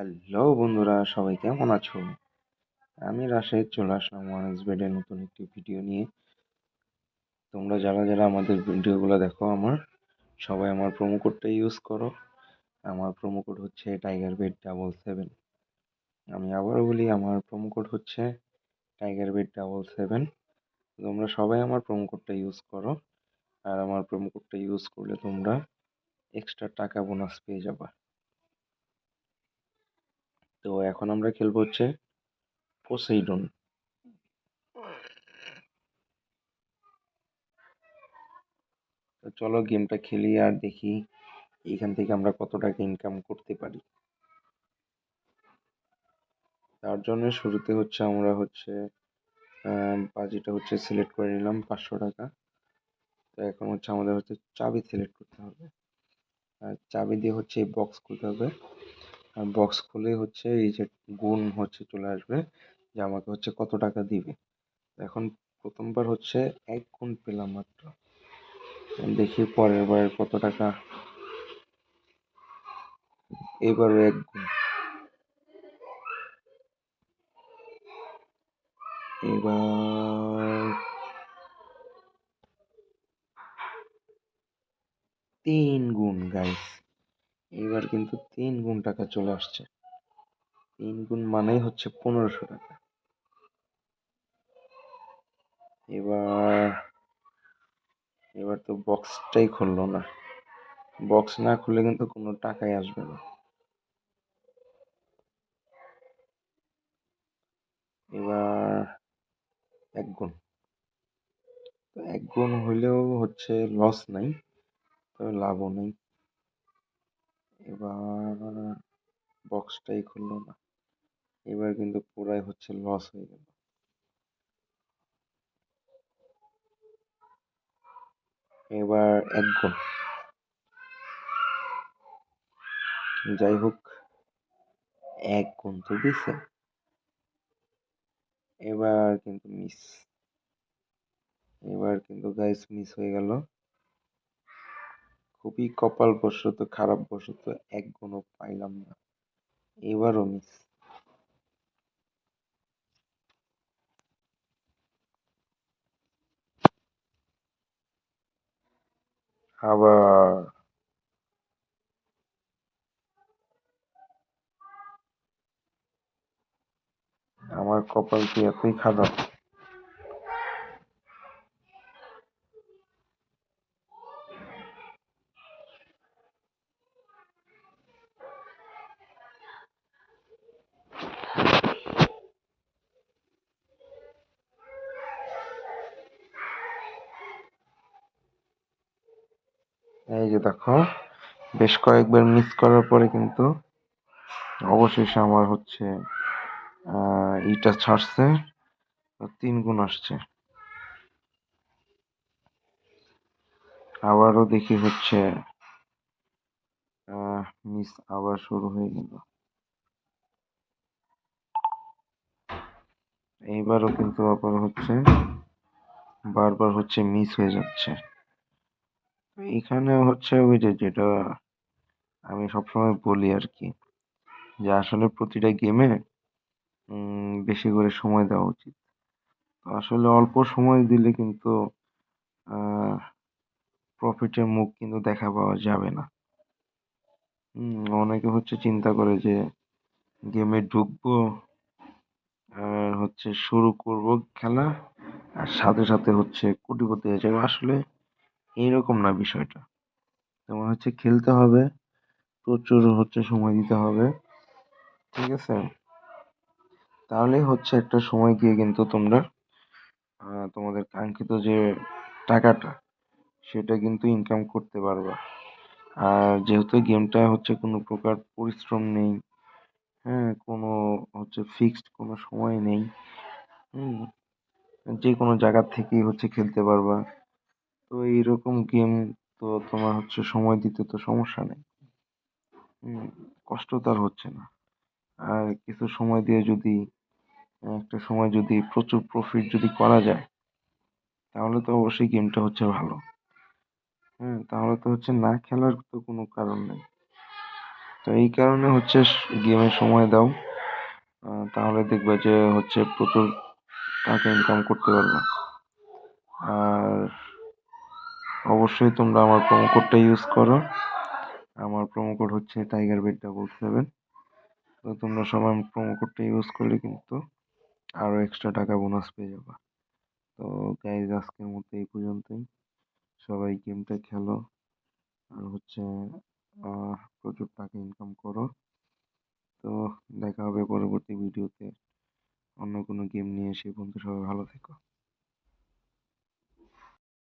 Hello বন্ধুরা, সবাই কেমন আছো? আমি রাশেদ, চলে আসলাম ওয়ান বেডের নতুন একটি ভিডিও নিয়ে। তোমরা যারা যারা আমাদের ভিডিওগুলো দেখো আমার, সবাই আমার প্রোমো কোডটা ইউজ করো। আমার প্রোমো কোড হচ্ছে টাইগার বেড ডাবল সেভেন আমি আবারও বলি, আমার প্রোমো কোড হচ্ছে টাইগার বেড ডাবল সেভেন তোমরা সবাই আমার প্রোমো কোডটা ইউজ করো। আর আমার প্রোমো কোডটা ইউজ করলে তোমরা এক্সট্রা টাকা বোনাস পেয়ে যাবা। তো এখন আমরা খেলব হচ্ছে পোসাইডন তো চলো গেমটা খেলি আর দেখি এখান থেকে আমরা কত টাকা ইনকাম করতে পারি। তার জন্য শুরুতে হচ্ছে আমরা হচ্ছে বাজিটা হচ্ছে সিলেক্ট করে নিলাম পাঁচশো টাকা। তো এখন হচ্ছে আমাদের হচ্ছে চাবি সিলেক্ট করতে হবে। আর চাবি দিয়ে হচ্ছে এই বক্স খুলতে হবে। বক্স খুলে হচ্ছে এই যে গুণ হচ্ছে চলে আসবে যে আমাকে হচ্ছে কত টাকা দিবে। এখন প্রথমবার হচ্ছে এক গুণ পেলাম মাত্র। দেখি পরের বার কত টাকা। এবারও এক গুণ। এবার তিন গুণ গাইস এবার কিন্তু তিন গুণ টাকা চলে আসছে। তিন গুণ মানেই হচ্ছে পনেরোশো টাকা। এবার এবার তো বক্সটাই খুললো না। বক্স না খুলে কিন্তু কোনো টাকাই আসবে না। এবার এক গুণ। এক গুণ হইলেও হচ্ছে লস নাই, তবে লাভও নেই। এবার বক্সটাই খুললো না। এবার কিন্তু পুরাই হচ্ছে লস হয়ে গেল। এবার এক গুণ যাই হোক, এক গুণ তো দিছে। এবার কিন্তু মিস এবার কিন্তু গাইস মিস হয়ে গেল। খুবই কপাল বশত খারাপ বশত এক গুণও পাইলাম না। এবারও মিস আবার আমার কপাল কি এতই খারাপ? এই যে দেখো, বেশ কয়েকবার মিস করার পরে কিন্তু অবশেষে আমার হচ্ছে ইটা ছাড়ছে তিন গুণ আসছে। আবারও দেখি হচ্ছে মিস আবার শুরু হয়ে গেল। এইবারও কিন্তু আবার হচ্ছে, বারবার হচ্ছে মিস হয়ে যাচ্ছে। এখানে হচ্ছে ওই যে যেটা আমি সবসময় বলি আর কি যে আসলে প্রতিটা গেমে বেশি করে সময় দেওয়া উচিত। আসলে অল্প সময় দিলে কিন্তু প্রফিটের মুখ কিন্তু দেখা পাওয়া যাবে না। অনেকে হচ্ছে চিন্তা করে যে গেমে ঢুকবো, আর হচ্ছে শুরু করব খেলা, আর সাথে সাথে হচ্ছে কোটিপতি হয়ে যাবে। আসলে এইরকম না বিষয়টা। তোমার হচ্ছে খেলতে হবে, প্রচুর হচ্ছে সময় দিতে হবে, ঠিক আছে? তাহলে হচ্ছে একটা সময় গিয়ে কিন্তু তোমরা তোমাদের কাঙ্ক্ষিত যে টাকাটা, সেটা কিন্তু ইনকাম করতে পারবা। আর যেহেতু গেমটা হচ্ছে কোনো প্রকার পরিশ্রম নেই হ্যাঁ কোনো হচ্ছে ফিক্সড কোনো সময় নেই, হুম, যে কোনো জায়গা থেকেই হচ্ছে খেলতে পারবা। তো এইরকম গেম তো তোমার হচ্ছে সময় দিতে তো সমস্যা নেই। কষ্ট তো আর হচ্ছে না। আর কিছু সময় দিয়ে যদি, একটা সময় যদি প্রচুর প্রফিট যদি করা যায়, তাহলে তো অবশ্যই গেমটা হচ্ছে ভালো। হ্যাঁ তাহলে তো হচ্ছে না খেলার তো কোনো কারণ নেই। তো এই কারণে হচ্ছে গেমে সময় দাও। তাহলে দেখবে যে হচ্ছে প্রচুর টাকা ইনকাম করতে পারবে। অবশ্যই তোমরা আমার প্রোমো কোডটা ইউজ করো। আমার প্রোমো কোড হচ্ছে টাইগার বেড ডাবল সেভেন তো তোমরা সবাই প্রোমো কোডটা ইউজ করলে কিন্তু আরও এক্সট্রা টাকা বোনাস পেয়ে যাবে। তো গাইজ আজকের মতো এই পর্যন্তই। সবাই গেমটা খেলো। আর হচ্ছে প্রচুর টাকা ইনকাম করো। তো দেখা হবে পরবর্তী ভিডিওতে অন্য কোনো গেম নিয়ে সে পর্যন্ত সবাই ভালো থেকো।